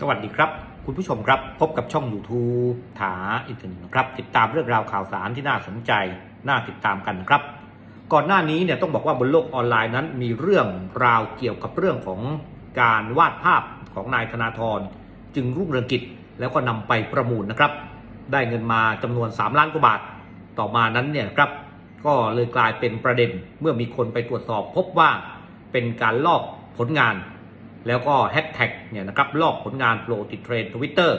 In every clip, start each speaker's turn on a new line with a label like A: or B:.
A: สวัสดีครับ คุณผู้ชมครับ พบกับช่อง YouTube ถาอีกหนึ่งนะครับ ติดตามเรื่องราวข่าวสารที่น่าสนใจ น่าติดตามกันนะครับ ก่อนหน้านี้เนี่ยต้องบอกว่าบนโลกออนไลน์นั้นมีเรื่องราวเกี่ยวกับเรื่องของการวาดภาพของนายธนาธรจึงรุ่งเรืองกิจแล้วก็นำไปประมูลนะครับ ได้เงินมาจำนวน 3 ล้านกว่าบาท ต่อมานั้นเนี่ยครับก็เลยกลายเป็นประเด็นเมื่อมีคนไปตรวจสอบพบว่าเป็นการลอกผลงาน แล้วก็แฮชแท็กเนี่ยนะครับลอกผลงานโปรติดเทรนทวิตเตอร์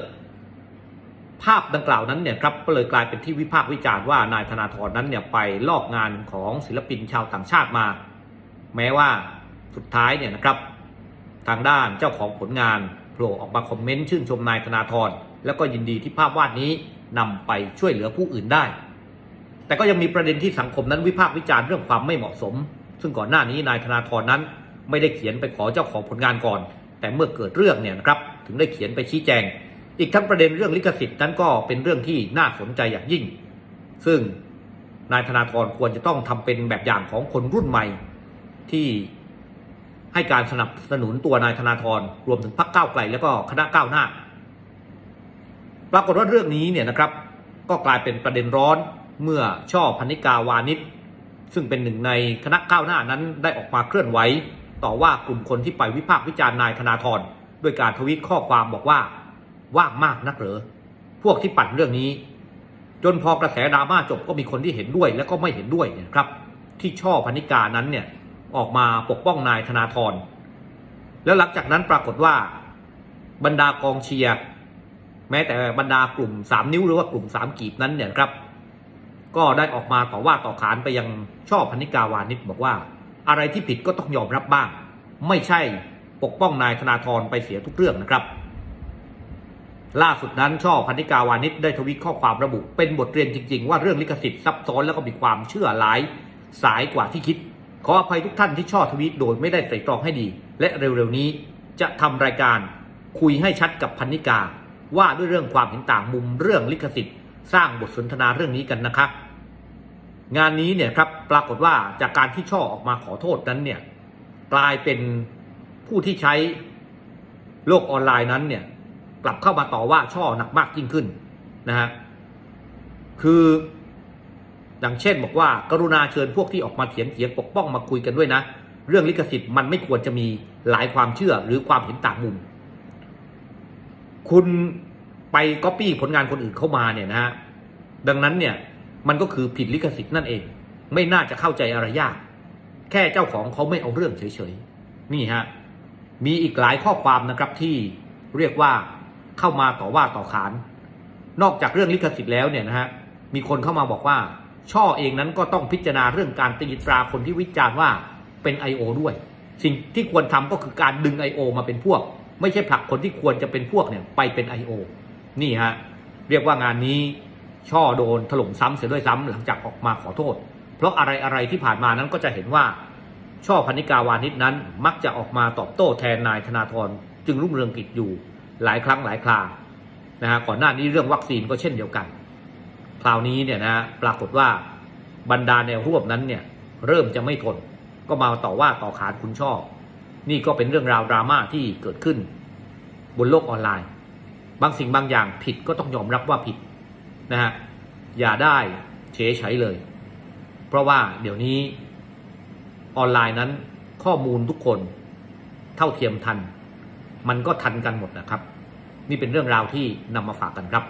A: ภาพดังกล่าวนั้นเนี่ยครับก็เลยกลายเป็นที่วิพากษ์วิจารณ์ว่านายธนาธรนั้นเนี่ยไปลอกงานของศิลปินชาวต่างชาติมา แม้ว่าสุดท้ายเนี่ยนะครับ ทางด้านเจ้าของผลงานโผล่ออกมาคอมเมนต์ชื่นชมนายธนาธรแล้วก็ยินดีที่ภาพวาดนี้นำไปช่วยเหลือผู้อื่นได้ แต่ก็ยังมีประเด็นที่สังคมนั้นวิพากษ์วิจารณ์เรื่องความไม่เหมาะสม ซึ่งก่อนหน้านี้นายธนาธรนั้น ไม่ได้เขียนไปขอเจ้าของผลงานก่อน แต่เมื่อเกิดเรื่องเนี่ยนะครับถึงได้เขียนไปชี้แจง อีกทั้งประเด็นเรื่องลิขสิทธิ์นั้นก็เป็นเรื่องที่น่าสนใจอย่างยิ่ง ซึ่งนายธนาธรควรจะต้องทำเป็นแบบอย่างของคนรุ่นใหม่ที่ให้การสนับสนุนตัวนายธนาธรรวมถึงพรรคก้าวไกลแล้วก็คณะก้าวหน้า ปรากฏว่าเรื่องนี้เนี่ยนะครับ ก็กลายเป็นประเด็นร้อนเมื่อช่อพันิกาวานิชซึ่งเป็นหนึ่งในคณะก้าวหน้านั้นได้ออกมาเคลื่อนไหว ต่อว่ากลุ่มคนที่ไปวิพากษ์วิจารณ์นายธนาธรด้วยการทวีตข้อความบอกว่าว่างมากนักเหรอพวกที่ปั่นเรื่องนี้ จนพอกระแสดราม่าจบก็มีคนที่เห็นด้วยและก็ไม่เห็นด้วยนยครับ ที่ช่อพนิกานั้นเนี่ยออกมาปกป้องนายธนาธรแล้วหลังจากนั้นปรากฏว่า บรรดากองเชียร์แม้แต่บรรดากลุ่มสามนิ้วหรือว่ากลุ่มสามกีบนั้นเนี่ยครับ ก็ได้ออกมาต่อว่าต่อขานไปยังช่อพนิกาวานิชบอกว่า อะไรที่ผิดก็ต้องยอมรับบ้าง ไม่ใช่ปกป้องนายธนาธรไปเสียทุกเรื่องนะครับ ล่าสุดนั้นช่อพันิกาวานิชได้ทวิตข้อความระบุ เป็นบทเรียนจริง ๆ ว่าเรื่องลิขสิทธิ์ซับซ้อนแล้วก็มีความเชื่อหลาย สายกว่าที่คิด ขออภัยทุกท่านที่ช่อทวีตโดยไม่ได้ไตร่ตรองให้ดี และเร็วๆนี้จะทำรายการคุยให้ชัดกับพันิกา ว่าด้วยเรื่องความเห็นต่างมุมเรื่องลิขสิทธิ์ สร้างบทสนทนาเรื่องนี้กันนะครับ งานนี้เนี่ยครับปรากฏว่าจากการที่ช่อออกมาขอโทษนั้นเนี่ยกลายเป็นผู้ที่ใช้โลกออนไลน์นั้นเนี่ยกลับเข้ามาต่อว่าช่อหนักมากยิ่งขึ้นนะฮะคืออย่างเช่นบอกว่า กรุณาเชิญพวกที่ออกมาเถียงเถียงปกป้องมาคุยกันด้วยนะ เรื่องลิขสิทธิ์มันไม่ควรจะมีหลายความเชื่อหรือความเห็นต่างมุม คุณไปก๊อปปี้ผลงานคนอื่นเข้ามาเนี่ยนะฮะดังนั้นเนี่ย มันก็คือผิดลิขสิทธิ์นั่นเอง ไม่น่าจะเข้าใจอะไรยาก แค่เจ้าของเขาไม่เอาเรื่องเฉยๆ นี่ฮะ มีอีกหลายข้อความนะครับที่เรียกว่าเข้ามาต่อว่าต่อขาน นอกจากเรื่องลิขสิทธิ์แล้วเนี่ยนะฮะ มีคนเข้ามาบอกว่า ช่อเองนั้นก็ต้องพิจารณาเรื่องการตีตราคนที่วิจารณ์ว่าเป็น I.O. ด้วย สิ่งที่ควรทำก็คือการดึง I.O. มาเป็นพวก ไม่ใช่ผลักคนที่ควรจะเป็นพวกเนี่ยไปเป็น I.O. นี่ฮะ เรียกว่างานนี้ ช่อโดนถล่มซ้ำเสียด้วยซ้ำหลังจากออกมาขอโทษ เพราะอะไรอะไรที่ผ่านมานั้นก็จะเห็นว่าช่อพนิกาวานิชนั้น มักจะออกมาตอบโต้แทนนายธนาธรจึงรุ่งเรืองกิจอยู่หลายครั้งหลายครานะฮะก่อนหน้านี้เรื่องวัคซีนก็เช่นเดียวกัน คราวนี้เนี่ยนะปรากฏว่าบรรดาแนวร่วมนั้นเนี่ยเริ่มจะไม่ทน ก็มาต่อว่าต่อขานคุณช่อ นี่ก็เป็นเรื่องราวดราม่าที่เกิดขึ้น บนโลกออนไลน์ บางสิ่งบางอย่างผิดก็ต้องยอมรับว่าผิด นะฮะอย่าได้เฉยเฉยเลย เพราะว่าเดี๋ยวนี้ออนไลน์นั้นข้อมูลทุกคนเท่าเทียมทัน มันก็ทันกันหมดนะครับ นี่เป็นเรื่องราวที่นำมาฝากกันครับ